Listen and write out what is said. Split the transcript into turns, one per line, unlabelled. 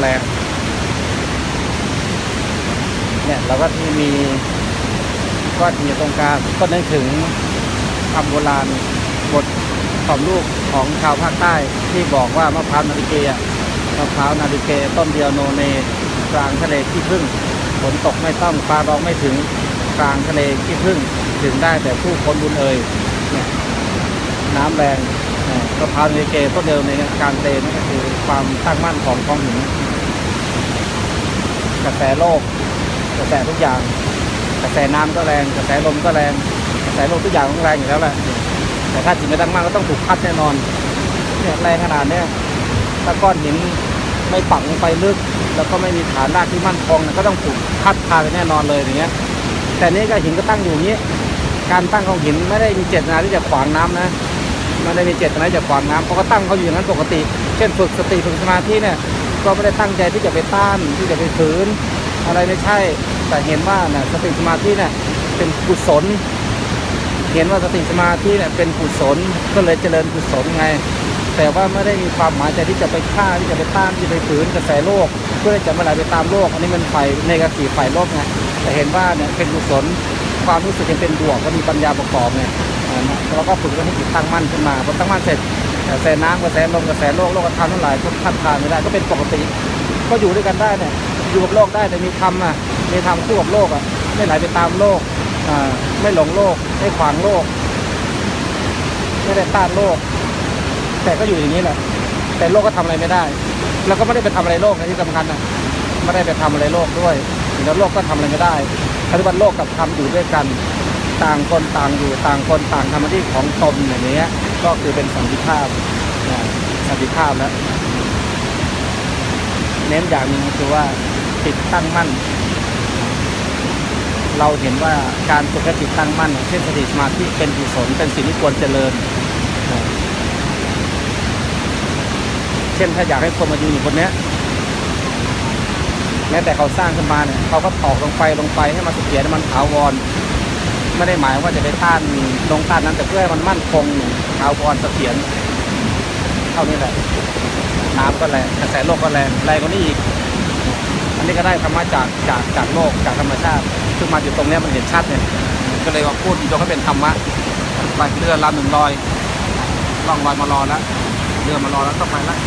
แรงเนี่ยเราก็ที่มีก้อนหินตรงกลางก็นึกถึงคำโบราณบทสอนลูกของชาวภาคใต้ที่บอกว่ามะพร้าวนาฬิเกะมะพร้าวนาฬิเกต้นเดียวโนเนกลางทะเลขี้ผึ้งฝนตกไม่ต้องฟ้าร้องไม่ถึงกลางทะเลขี้ผึ้งถึงได้แต่ผู้คนบุญเอ่ยเนี่ยน้ำแรงเนี่ยมะพร้าวนาฬิเกต้นเดียวในกลางทะเลนั่นก็ ความตั้งมั่นของท้องหินกระแสโลก กระแสทุกอย่าง กระแสน้ำก็แรง กระแสลมก็แรง กระแสโลกทุกอย่างต้องแรงอยู่แล้วแหละแต่ถ้าจิตไม่ตั้งมั่นก็ต้องถูกพัดแน่นอนเนี่ยแรงขนาดเนี้ยถ้าก้อนหินไม่ปักลงไปลึก แล้วก็ไม่มีฐานรากที่มั่นคงนะก็ต้องถูกพัดพาไปแน่นอนเลยอย่างเงี้ย แต่นี่ก็หินก็ตั้งอยู่อย่างนี้ การตั้งของหินไม่ได้มีเจตนาที่จะขวางน้ำนะ ไม่ได้มีเจตนาจะขวางน้ำเพราะก็ตั้งเขาอยู่อย่างนั้นปกติ เช่นฝึกสติฝึกสมาธิเนี่ยก็ไม่ได้ตั้งใจที่จะไปต้านที่จะไปฝืน อะไรไม่ใช่ แต่เห็นว่าน่ะสติสมาธิเนี่ยเป็นกุศล เห็นว่าสติสมาธิเนี่ยเป็นกุศลก็เลยเจริญกุศลไง แต่ว่าไม่ได้มีความหมายใจที่จะไปฆ่าที่จะไปต้านที่จะไปฝืนกระแสโลก เพื่อจะม่ไหลไปตามโลก อันนี้มันฝ่ายในกาทีฝ่ายโลกไงแต่เห็นว่าเนี่ยเป็นกุศลความรู้สึกยังเป็นบวกก็มีปัญญาประกอบไงอ่านะ แล้วก็ฝึกให้จิตตั้งมั่นขึ้นมาพอตั้งมั่นเสร็จกระแสน้ำกระแสลมกระแสโลกโลกธรรมทั้งหลายก็พัดพาไม่ได้ก็เป็นปกติ ก็อยู่ด้วยกันได้เนี่ยอยู่กับโลกได้แต่มีธรรมอะมีธรรมคู่กับโลกอะไม่ไหลไปตามโลกอ่าไม่หลงโลกไม่ขวางโลก ไม่ได้ต้านโลก แต่ก็อยู่อย่างนี้แหละ แต่โลกก็ทำอะไรไม่ได้ แล้วก็ไม่ได้ไปทำอะไรโลกนะที่สำคัญนะไม่ได้ไปทำอะไรโลกด้วยแล้วโลกก็ทำอะไรไม่ได้ปฏิบัติโลกกับธรรมอยู่ด้วยกัน ต่างคนต่างอยู่ต่างคนต่างทำหน้าที่ของตนอย่างนี้ก็คือเป็นสันติภาพนะสันติภาพแล้วเน้นอย่างหนึ่งก็คือว่าจิตตั้งมั่น เราเห็นว่าการฝึกจิตตั้งมั่นเช่นสติสมาธิเป็นกุศลเป็นสิ่งที่ควรเจริญ เช่นถ้าอยากให้คนมายืนอยู่บนนี้แม้แต่เขาสร้างขึ้นมาเนี่ยเขาก็ตอกลงไปลงไปให้มันเสถียรมันถาวร ไม่ได้หมายว่าจะไปต้านลงต้านนั้นแต่เพื่อให้มันมั่นคงถาวรเสถียรเท่านี้แหละน้ำก็แรงกระแสโลกก็แรงแรงกว่านี้อีก อันนี้ก็ได้ธรรมะจากจากจากโลกจากธรรมชาติซึ่งมาอยู่ตรงนี้มันเห็นชัดเนี่ยก็เลยว่าพูดยกให้เป็นธรรมะไปเรือลำหนึ่งลอยล่องลอยมารอแล้วเรือมารอแล้วต้องไปแล้ว